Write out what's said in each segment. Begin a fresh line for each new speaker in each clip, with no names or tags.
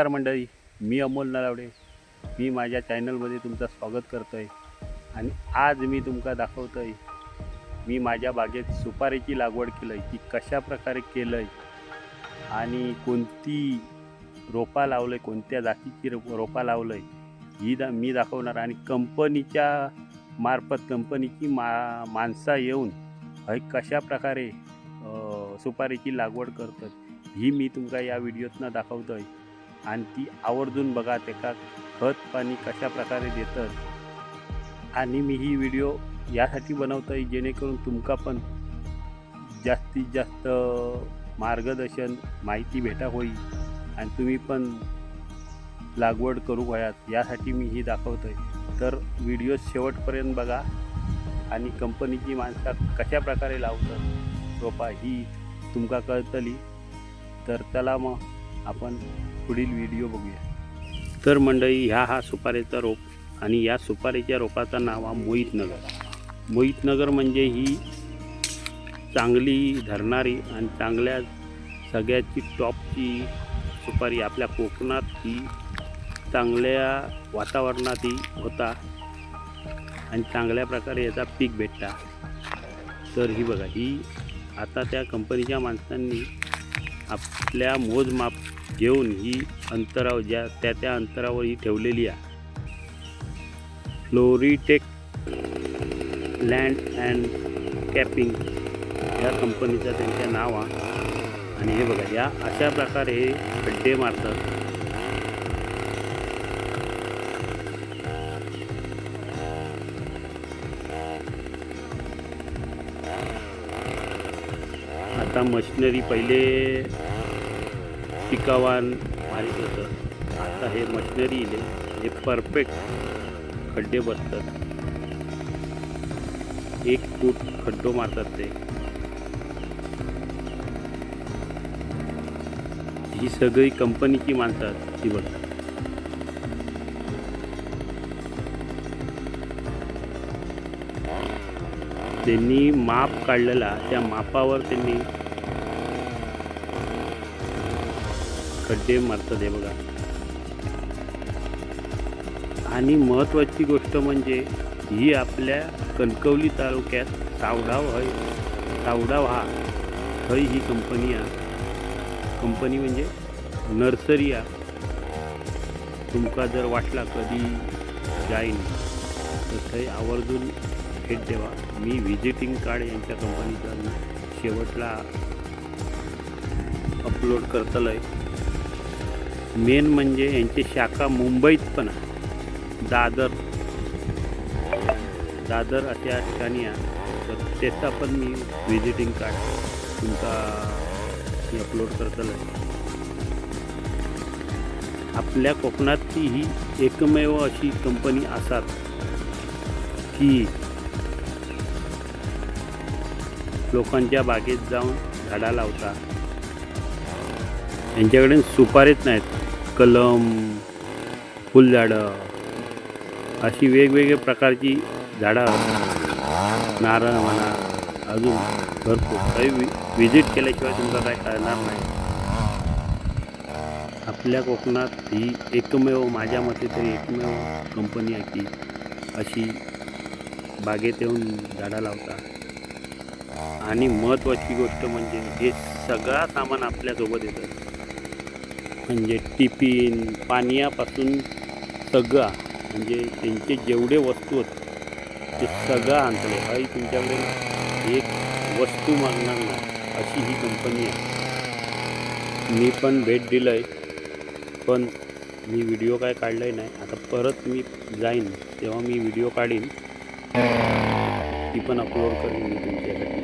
नमस्कार मंडळी मी अमोल नलावडे मी माझ्या चॅनलमध्ये तुमचं स्वागत करतो आहे आणि आज मी तुमका दाखवतो आहे मी माझ्या बागेत सुपारीची लागवड केलं आहे ती कशा प्रकारे केलं आहे आणि कोणती रोपा लावलं आहे कोणत्या जातीची रो रोपा लावलं आहे ही दा मी दाखवणार. आणि कंपनीच्या मार्फत कंपनीची मा माणसं येऊन हे कशा प्रकारे सुपारीची लागवड करतात ही मी तुमका या व्हिडिओतनं दाखवतो आहे आणि ती आवर्जून बघा त्याका खत पाणी कशा प्रकारे देतात आणि मी ही व्हिडिओ यासाठी बनवतो आहे जेणेकरून तुमका पण जास्तीत जास्त मार्गदर्शन माहिती भेटा होईल. आणि तुम्ही पण लागवड करू व्हायात यासाठी मी ही दाखवतो आहे तर व्हिडिओ शेवटपर्यंत बघा. आणि कंपनीची माणसं कशा प्रकारे लावतात रोपा ही तुमका कळतली. तर चला मग आपण पुढील व्हिडिओ बघूया. तर मंडळी ह्या हा सुपारीचा रोप आणि या सुपारीच्या रोपाचं नाव हा मोहितनगर मोहितनगर म्हणजे ही चांगली धरणारी आणि चांगल्या सगळ्याची टॉपची सुपारी आपल्या कोकणात ही चांगल्या वातावरणात ही होता आणि चांगल्या प्रकारे याचा पीक भेटता. तर ही बघा ही आता त्या कंपनीच्या माणसांनी आपल्या मोजमाप घेऊन ही अंतराव ज्या त्या त्या अंतरावर ही ठेवलेली आहे. फ्लोरीटेक लँड अँड कॅपिंग या कंपनीचं त्यांच्या नाव आहे. आणि हे बघा या अशा प्रकारे हे खड्डे मारतात. आता मशिनरी पहिले पिकावान मारित होतं. आता हे मशिनरी इले हे परफेक्ट खड्डे बसतात. एक फूट खड्डो मारतात ते. ही सगळी कंपनीची माणसं ती बघा त्यांनी माप काढलेला त्या मापावर त्यांनी खड्डे मारतात हे बघा. आणि महत्त्वाची गोष्ट म्हणजे ही आपल्या कणकवली तालुक्यात सावडाव हय सावडाव हा हय ही कंपनी आहे कंपनी म्हणजे नर्सरी आ तुमका जर वाटला कधी जाईन तर थंय आवर्जून भेट देवा. मी व्हिजिटिंग कार्ड यांच्या कंपनीचा शेवटला अपलोड करतलं आहे मेन म्हणजे यांची शाखा मुंबईत पण आहे. दादर. दादर अशा ठिकाणी आहे. तर त्याचा पण मी व्हिजिटिंग कार्ड तुमचा मी अपलोड करतलं आहे आपल्या कोकणातली ही एकमेव अशी कंपनी असात की लोकांच्या बागेत जाऊन झाडा लावतात यांच्याकडे सुपारीच नाहीत. कलम फुलझाडं अशी वेगवेगळ्या प्रकारची झाडं नारळ म्हणा अजून भरपूर. काही वि विजिट केल्याशिवाय तुमचा काय कळणार नाही. आपल्या कोकणात ही एकमेव माझ्या मते तरी एकमेव कंपनी आहे की अशी बागेत येऊन झाडं लावतात. आणि महत्त्वाची गोष्ट म्हणजे हे सगळा सामान आपल्यासोबत येतं. म्हणजे टिफिन पाण्यापासून सगळा म्हणजे त्यांचे जेवढे वस्तू आहेत ते सगळं आणतले काही तुमच्याकडे एक वस्तू मागणार नाही अशी ही कंपनी आहे. मी पण भेट दिलं आहे पण मी व्हिडिओ काय काढलाय नाही. आता परत मी जाईन तेव्हा मी व्हिडिओ काढीन. ती पण अपलोड करीन मी तुमच्यासाठी.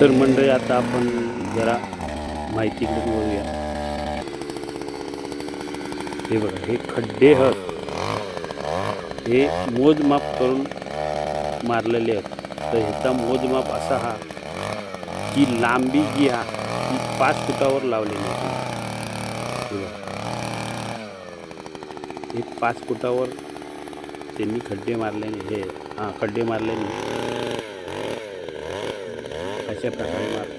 तर मंडळी आता आपण जरा माहितीकडे बघूया. हे बघा हे खड्डे हत हे मोजमाप करून मारलेले आहेत. तर ह्याचा मोजमाप असा हा की लांबी जी हा ती पाच फुटावर लावलेली आहे. हे पाच फुटावर त्यांनी खड्डे मारल्याने हे हां खड्डे मारल्याने अशा प्रकारे मारतात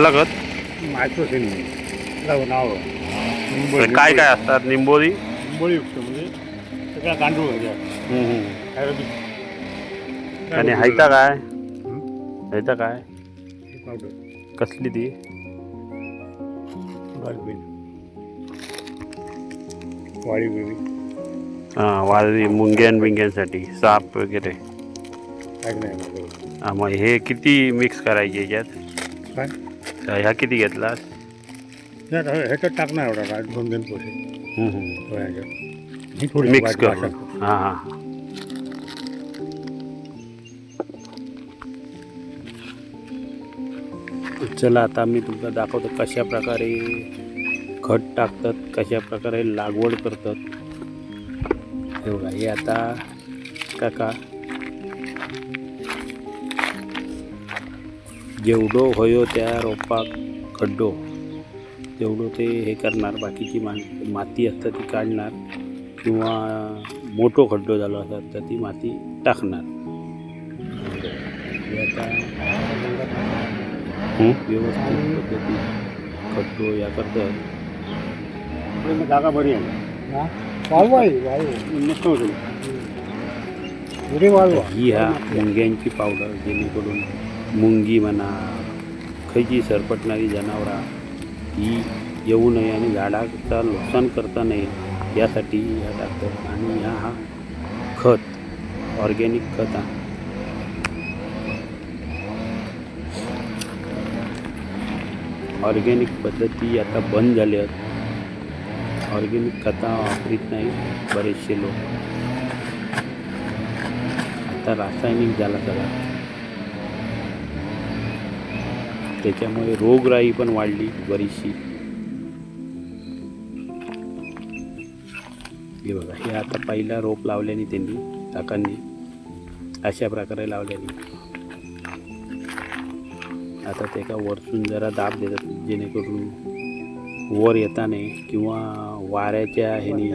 कसला खत
मायक्रोसेन. नाव
तर काय काय असतात? निंबोरी
निंबोळीयुक्त म्हणजे सगळ्या गांडूळ म्हणजे
हम्म, हम्म.
आयुर्वेदिक.
आणि हायता काय? हायता काय?
पावडर
कसली ती?
वाळी बिळी
हां वाळवी मुंग्यान बिंग्यांसाठी साप वगैरे.
काय नाही माझं
हा, मग हे किती मिक्स करायचे याच्यात?
काय?
तर ह्या किती घेतलास
नाही आता ह्याच्यात टाकणार एवढा काय दोन दोन पोसे ही थोडी
मिक्स करून.
भाषा.
हां हां. चला आता मी तुमका दाखवतो कशा प्रकारे खत टाकतात कशा प्रकारे लागवड करतात. हे बघा हे आता काका जेवढो होयो त्या रोपाक खड्डो तेवढं ते हे करणार बाकीची मा माती असतं ती काढणार किंवा मोठो खड्डो झालो असत तर ती माती टाकणार. आता? व्यवस्थित पद्धती खड्डो या करतात.
जागा बरी आहे.
ही? ह्या मुंग्यांची पावडर जेणेकरून मुंगी म्हणा खयची सरपटणारी जनावरां ही येऊ नये आणि झाडाचा नुकसान करता नये यासाठी ह्या टाकतात आणि ह्या हा खत ऑर्गॅनिक खत आहे ऑर्गॅनिक पद्धती आता बंद झाल्या आहेत ऑर्गॅनिक खता वापरीत नाही बरेचसे लोक. आता रासायनिक झाला सगळा. त्याच्यामुळे रोगराई पण वाढली बरीचशी. हे बघा हे आता पहिला रोप लावल्याने त्यांनी काकांनी अशा प्रकारे लावल्याने. आता ते का वरतून जरा दाब देतात जेणेकरून वर येताना किंवा वाऱ्याच्या ह्याने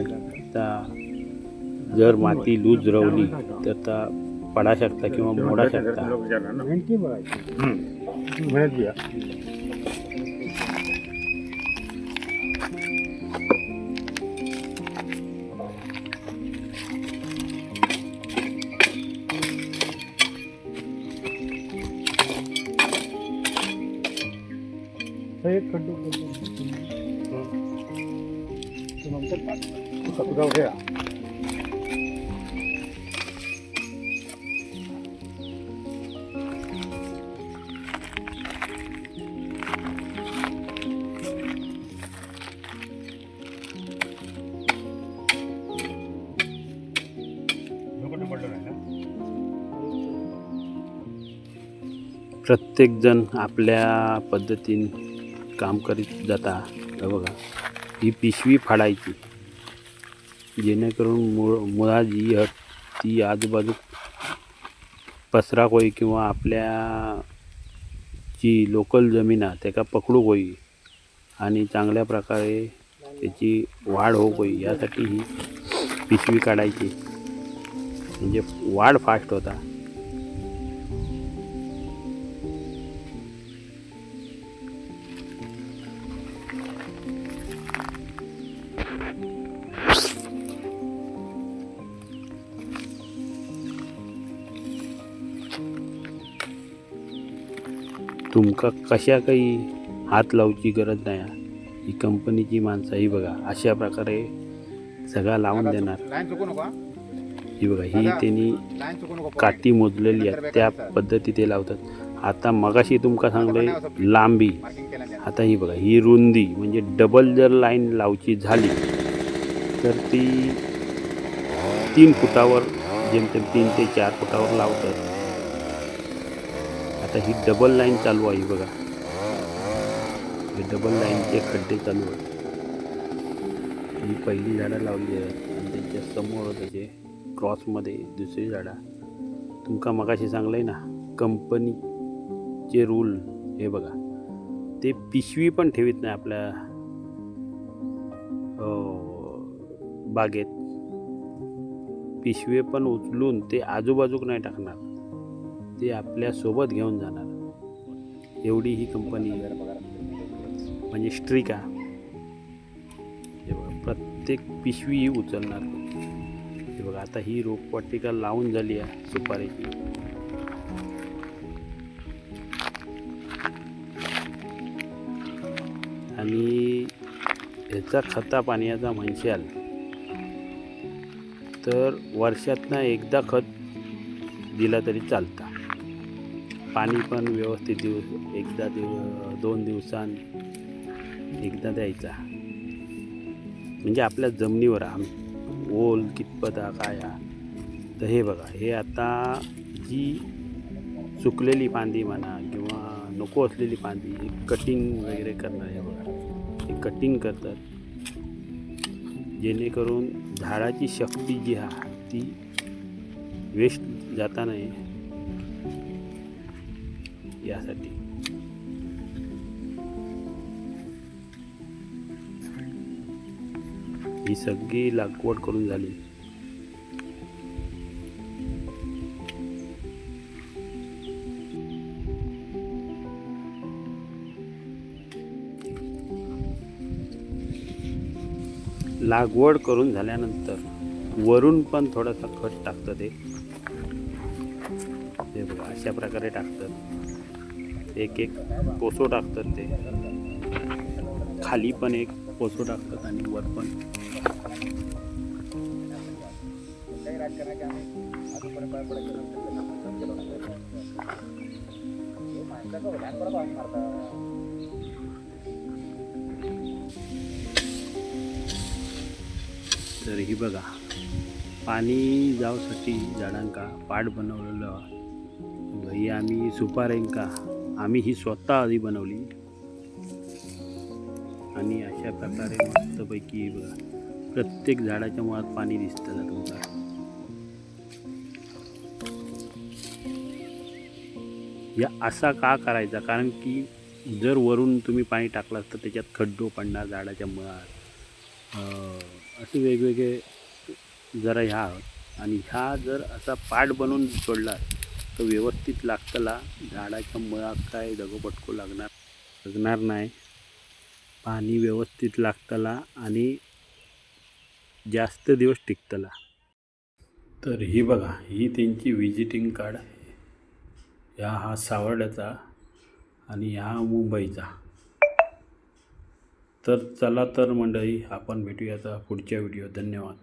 जर माती लूज रवली तर त्या पडा शकता किंवा मोडा शकता
मेहनती बघायची घ्या एक खड्डो नंतर घ्या
प्रत्येकजण आपल्या पद्धतीनं काम करीत जाता. हे बघा ही पिशवी फाडायची. जेणेकरून मुळ मुळा जी हट ती आजूबाजू पसराक होई किंवा आपल्या जी लोकल जमीन आहे त्याका पकडूक होई आणि चांगल्या प्रकारे त्याची वाढ होऊ होई यासाठी ही पिशवी काढायची. म्हणजे वाढ फास्ट होता. तुमका कशा काही हात लावची गरज नाही. हा. कंपनीची माणसं ही बघा. अशा प्रकारे सगळा लावून देणार. ही. बघा ही त्यांनी काठी मोजलेली आहे. त्या पद्धती ते लावतात. आता मगाशी तुमका सांगले लांबी. आता ही बघा ही रुंदी म्हणजे डबल जर लाईन लावची झाली तर ती तीन फुटावर जेमतेम तीन ते चार फुटावर लावतात. आता ही डबल लाईन चालू आहे बघा. हे डबल लाईनचे खड्डे चालू आहे ही पहिली झाडं लावली आहेत आणि त्यांच्यासमोर त्याचे क्रॉसमध्ये दुसरी झाडं. तुमका मगाशी सांगलंय ना कंपनीचे रूल हे बघा. ते पिशवी पण ठेवीत नाही आपल्या बागेत. पिशवे पण उचलून ते आजूबाजूक नाही टाकणार. ते आपल्यासोबत घेऊन जाणार. एवढी ही कंपनी म्हणजे स्ट्रिका हे बघा प्रत्येक पिशवी ही उचलणार. हे बघा आता ही रोपवाटिका लावून झाली आहे सुपारीची आणि ह्याचा खता पाण्याचा म्हणशाल. तर वर्षातनं एकदा खत दिला तरी चालतं. पाणी पण व्यवस्थित देऊ एकदा दिव दोन दिवसां एकदा द्यायचा. म्हणजे आपल्या जमिनीवर आम ओल कितपत हा काय हा. तर हे बघा हे आता जी सुकलेली पांदी म्हणा किंवा नको असलेली पांदी ही कटिंग वगैरे करणार हे बघा. हे कटिंग करतात. जेणेकरून झाडाची शक्ती जी आहे ती वेस्ट जाता नाही. यासाठी. ही सगळी लागवड करून झाली. लागवड करून झाल्यानंतर वरून पण थोडासा खत टाकतं ते ते बघा अशा प्रकारे टाकतात. एक एक पोसो टाकतात ते. खाली पण एक पोसो टाकतात आणि वर पण. तर ही बघा पाणी जाऊसाठी झाडांका पाट बनवलेलं ही आम्ही सुपारेंका आम्ही ही स्वतः आधी बनवली. आणि अशा प्रकारे मस्तपैकी बघा प्रत्येक झाडाच्या मुळात पाणी दिसतं तुमचा? या असा का करायचा? कारण की जर वरून तुम्ही पाणी टाकलात तर त्याच्यात खड्डो पडणार झाडाच्या मुळात. असे वेगवेगळे जरा ह्या आहोत आणि ह्या जर असा पाठ बनवून सोडला तर व्यवस्थित लागतला. झाडाच्या मुळात काय दगोपटको लागणार? लागणार नाही. पाणी व्यवस्थित लागतला आणि जास्त दिवस टिकतला. तर ही बघा ही त्यांची विजिटिंग कार्ड ह्या हा सावर्ड्याचा आणि ह्या मुंबईचा. तर चला तर मंडळी आपण भेटूयाचा पुढच्या व्हिडिओ धन्यवाद.